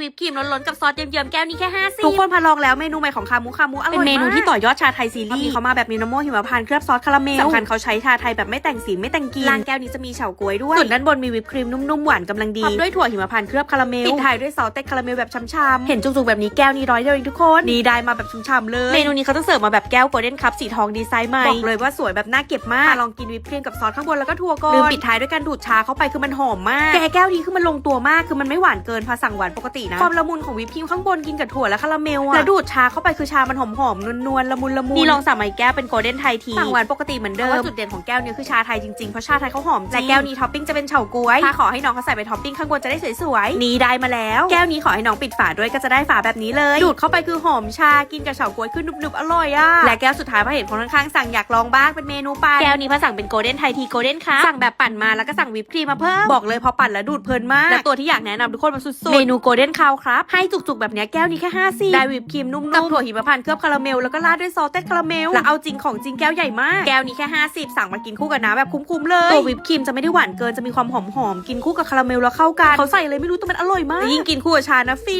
วิปครีมล้นๆกับซอสเยิ้มๆแก้วนี้แค่5สิทุกคนพาลองแล้วเมนูใหม่ของคามูคามูอร่อยเป็นเมนูที่ต่ต่อยอดชาไทยซีรีส์เขามาแบบมีน้ำมันหิมพานต์เคลือบซอสคาราเมลสำคัญเขาใช้ชาไทยแบบไม่แต่งสีไม่แต่งกลิ่นล่างแก้วนี้จะมีเฉาก๊วยด้วยส่วนด้านบนมีวิปครีมนุ่มๆหวานกำลังดีท็อปด้วยถั่วหิมพานต์เคลือบคาราเมลปิดท้ายด้วยซอสเต็กคาราเมลแบบช้ำๆเห็นจุกๆแบบนี้แก้วนี้ร้อยเดียวเองทุกคนนี่ได้มาแบบชุ่มๆเลยเมนูนี้เขาจะเสิร์ฟมาแบบแก้วโกลเด้นคัพสีทองดีไซน์ใหม่บอกเลยว่าสวยแบบน่าเก็บมากลองกินวิปครีมกับซอสข้างบนแล้วก็ถั่วก่อนลืมปิดท้ายด้วยการดูดชาเข้าไปคือมันหอมมากแกแก้วนี้คือมันลงตัวมากคือมันไม่หวานเกินพอสั่งหวานปกตินะ ความละมุนของวิปครีมข้างบนกินกับถั่วและคาราเมลอะแล้วดูดชาเข้าไปคือชามันหอมหอมๆนวลๆละมุนละมุนนี่ลองสั่งใหม่แก้วเป็นโกลเด้นไทยทีสั่งหวานปกติเหมือนเดิมว่าจุดเด่นของแก้วนี้คือชาไทยจริงๆ เพราะชาไทยเขาหอมและแก้วนี้ท็อปปิ้งจะเป็นเฉาก๊วยถ้าขอให้น้องเขาใส่ไปท็อปปิ้งข้างบนจะได้สวยๆนี่ได้มาแล้ว แก้วนี้ขอให้น้องปิดฝาด้วยก็จะได้ฝาแบบนี้เลยดูดเข้าไปคือหอมชากินกับเฉาก๊วยคือนุบๆอร่อยอะและแก้วสุดท้ายพอเห็นคนข้างๆสั่งอยากลองบ้างเป็นเมนูปั่นแก้วนี้พอสั่งเป็นโกลเด้นไทยทีโกลเด้นค่ะสั่งแบบปั่นมาแล้วก็สั่งวิปครีมมาเพิ่มบอกเลยพอปั่นแล้วดูดเพลินมากและตัวที่อยากแนะนำทุกคนมาสุดๆเมนูโกลเด้นคาวครับ ให้จุกๆแบบเนี้ยแก้วนี้แค่5ซีได้วิปครีมนุ่มๆกับถั่วหิมพานต์เคลือบคาราเมลแล้วก็ราดด้วยซอสเต็ดคาราเมลแล้วเอาจริงของจริงแก้วใหญ่มากแก้วนี้แค่50สั่งมากินคู่กับน้ำแบบคุ้มๆเลยตัววิปครีมจะไม่ได้หวานเกินจะมีความหอมๆกินคู่กับคาราเมลแล้วเข้ากันเขาใส่เลยไม่รู้แต่มันอร่อยมากยิ่งกินคู่กับชานะฟี